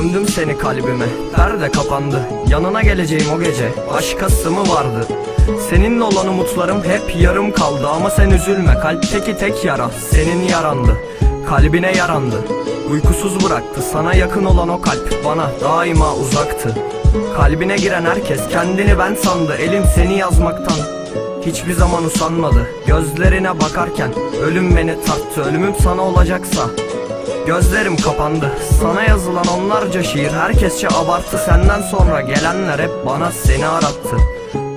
Gömdüm seni kalbime Perde kapandı. Yanına geleceğim o gece Başkası mı vardı? Seninle olan umutlarım hep yarım kaldı. Ama sen üzülme kalpteki tek yara Senin yarandı. Kalbine yarandı Uykusuz bıraktı. Sana yakın olan o kalp Bana daima uzaktı. Kalbine giren herkes kendini ben sandı. Elim seni yazmaktan Hiçbir zaman usanmadı. Gözlerine bakarken Ölüm beni tarttı. Ölümüm sana olacaksa Gözlerim kapandı. Sana yazılan onlarca şiir Herkesçe abarttı. Senden sonra gelenler hep bana seni arattı.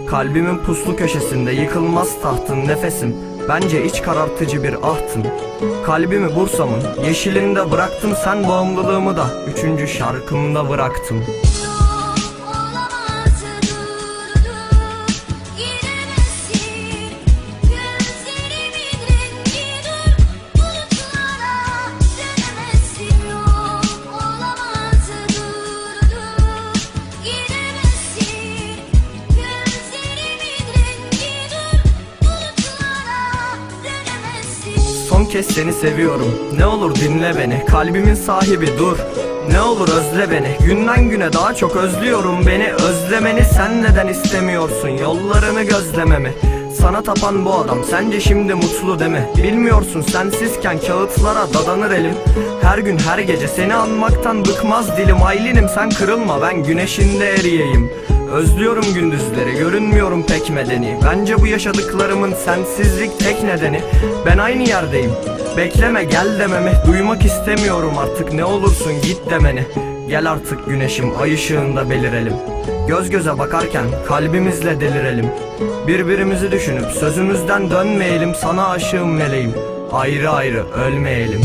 Kalbimin puslu köşesinde Yıkılmaz tahtın nefesim. Bence iç karartıcı bir ahtın Kalbimi Bursa'mın Yeşilinde bıraktım. Sen bağımlılığımı da Üçüncü şarkımda bıraktım Son kez seni seviyorum. Ne olur dinle beni Kalbimin sahibi dur. Ne olur özle beni Günden güne daha çok özlüyorum. Beni Özlemeni sen neden istemiyorsun? Yollarını gözlememi sana tapan bu adam sence şimdi mutlu deme Bilmiyorsun sensizken kağıtlara dadanır elim. Her gün her gece seni anmaktan bıkmaz dilim. Aylinim sen kırılma ben güneşinde eriyeyim Özlüyorum gündüzleri görünmüyorum pek medeni Bence bu yaşadıklarımın sensizlik tek nedeni Ben aynı yerdeyim. Bekleme gel dememi Duymak istemiyorum artık ne olursun git demeni Gel artık güneşim ay ışığında belirelim. Göz göze bakarken kalbimizle delirelim. Birbirimizi düşünüp sözümüzden dönmeyelim Sana aşığım meleğim. Ayrı ayrı ölmeyelim